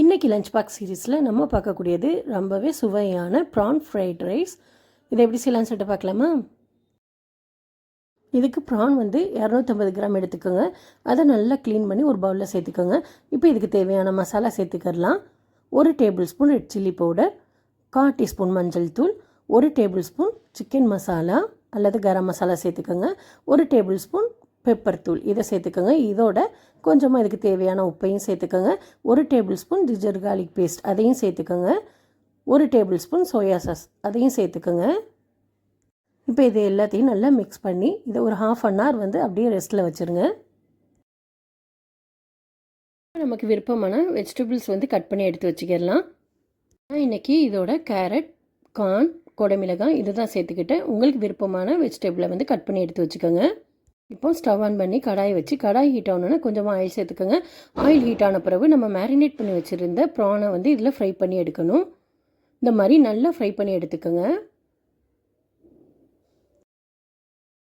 இன்றைக்கி lunch box சீரீஸில் நம்ம பார்க்கக்கூடியது ரொம்பவே சுவையான ப்ரான் ஃப்ரைட் ரைஸ் இதை எப்படி செய்யலாம்னு சொல்லிட்டு பார்க்கலாமா? இதுக்கு ப்ரான் வந்து இரநூத்தம்பது கிராம் எடுத்துக்கோங்க. அதை நல்லா க்ளீன் பண்ணி ஒரு பவுலில் சேர்த்துக்கோங்க. இப்போ இதுக்கு தேவையான மசாலா சேர்த்துக்கலாம் ஒரு tablespoon red chilli powder கால் டீஸ்பூன் மஞ்சள் தூள் ஒரு டேபிள் ஸ்பூன் சிக்கன் மசாலா அல்லது கரம் மசாலா சேர்த்துக்கோங்க. ஒரு டேபிள் ஸ்பூன் பெப்பர் தூள் இதை சேர்த்துக்கோங்க. இதோட கொஞ்சமாக இதுக்கு தேவையான உப்பையும் சேர்த்துக்கோங்க. ஒரு tablespoon ginger garlic paste அதையும் சேர்த்துக்கோங்க. ஒரு டேபிள் ஸ்பூன் சோயா சாஸ் அதையும் சேர்த்துக்கோங்க. இப்போ இது எல்லாத்தையும் நல்லா மிக்ஸ் பண்ணி இதை ஒரு ஹாஃப் அன் ஹவர் வந்து அப்படியே ரெஸ்ட்டில் வச்சுருங்க. நமக்கு விருப்பமான வெஜிடபிள்ஸ் வந்து கட் பண்ணி எடுத்து வச்சுக்கிடலாம். நான் இன்றைக்கி இதோட கேரட் கார்ன் கொடமிளகாய் இதை தான் சேர்த்துக்கிட்டேன். உங்களுக்கு விருப்பமான வெஜிடபிளை வந்து கட் பண்ணி எடுத்து வச்சுக்கோங்க. இப்போ ஸ்டவ் ஆன் பண்ணி கடாய் வச்சு கடாய் ஹீட் ஆகணுன்னா கொஞ்சமாக ஆயில் சேர்த்துக்கோங்க. ஆயில் ஹீட் ஆன பிறகு நம்ம மேரினேட் பண்ணி வச்சுருந்த ப்ரானை வந்து இதில் ஃப்ரை பண்ணி எடுக்கணும். இந்த மாதிரி நல்லா ஃப்ரை பண்ணி எடுத்துக்கோங்க.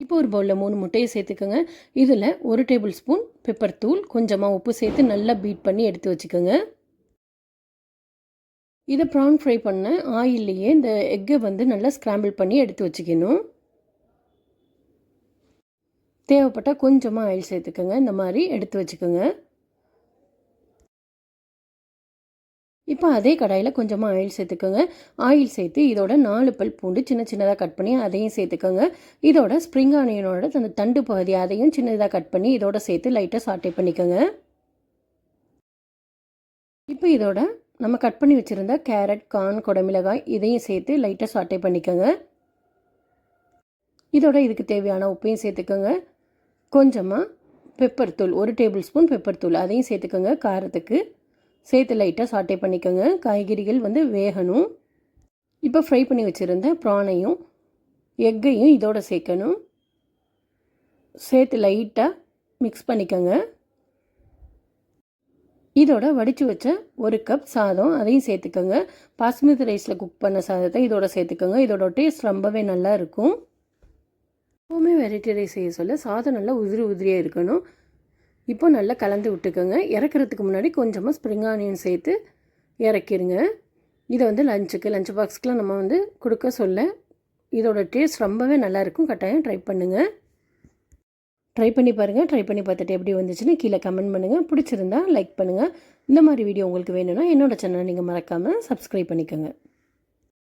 இப்போ ஒரு பவுலில் மூணு முட்டையை சேர்த்துக்கோங்க. இதில் ஒரு டேபிள் ஸ்பூன் பெப்பர் தூள் கொஞ்சமாக உப்பு சேர்த்து நல்லா பீட் பண்ணி எடுத்து வச்சுக்கோங்க. இதை ப்ரான் ஃப்ரை பண்ண ஆயில்லையே இந்த எக்கை வந்து நல்லா ஸ்க்ராம்பிள் பண்ணி எடுத்து வச்சுக்கணும். தேவைப்பட்டால் கொஞ்சமாக ஆயில் சேர்த்துக்கோங்க. இந்த மாதிரி எடுத்து வச்சுக்கோங்க. இப்போ அதே கடாயில் கொஞ்சமாக ஆயில் சேர்த்துக்கோங்க. ஆயில் சேர்த்து இதோட நாலு பல் பூண்டு சின்ன சின்னதாக கட் பண்ணி அதையும் சேர்த்துக்கோங்க. இதோட ஸ்ப்ரிங் ஆனியனோட அந்த தண்டு பகுதி அதையும் சின்னதாக கட் பண்ணி இதோட சேர்த்து லைட்டாக சாட்டை பண்ணிக்கோங்க. இப்போ இதோட நம்ம கட் பண்ணி வச்சுருந்த கேரட் கார்ன் குடமிளகாய் இதையும் சேர்த்து லைட்டாக சாட்டை பண்ணிக்கோங்க. இதோட இதுக்கு தேவையான உப்பையும் சேர்த்துக்கோங்க. கொஞ்சமாக பெப்பர் தூள் ஒரு டேபிள் ஸ்பூன் பெப்பர் தூள். அதையும் சேர்த்துக்கோங்க காரத்துக்கு. சேர்த்து லைட்டாக சாட்டே பண்ணிக்கோங்க. காய்கறிகள் வந்து வேகணும். இப்போ ஃப்ரை பண்ணி வச்சுருந்த ப்ரானையும் எக்கையும் இதோட சேர்க்கணும். சேர்த்து லைட்டாக மிக்ஸ் பண்ணிக்கோங்க. இதோட வடித்து வச்ச ஒரு கப் சாதம் அதையும் சேர்த்துக்கோங்க. பாஸ்மதி ரைஸில் குக் பண்ண சாதத்தை இதோட சேர்த்துக்கோங்க. இதோட டேஸ்ட் ரொம்பவே நல்லா இருக்கும். எப்போவுமே வெரைட்டி ரைஸ் செய்ய சொல்ல சாதம் நல்லா உதிரி உதிரியாக இருக்கணும். இப்போ நல்லா கலந்து விட்டுக்கோங்க. இறக்குறதுக்கு முன்னாடி கொஞ்சமாக ஸ்ப்ரிங் ஆனியன் சேர்த்து இறக்கிடுங்க இதை வந்து லஞ்சுக்கு லஞ்ச் பாக்ஸ்க்கெலாம் நம்ம வந்து கொடுக்க சொல்ல. இதோட டேஸ்ட் ரொம்பவே நல்லாயிருக்கும் கட்டாயம் ட்ரை பண்ணுங்கள் ட்ரை பண்ணி பாருங்கள் ட்ரை பண்ணி பார்த்துட்டு எப்படி வந்துச்சுன்னு கீழே கமெண்ட் பண்ணுங்கள் பிடிச்சிருந்தா லைக் பண்ணுங்கள் இந்த மாதிரி வீடியோ உங்களுக்கு வேணும்னா என்னோடய சேனலை நீங்கள் மறக்காமல் சப்ஸ்கிரைப் பண்ணிக்கோங்க.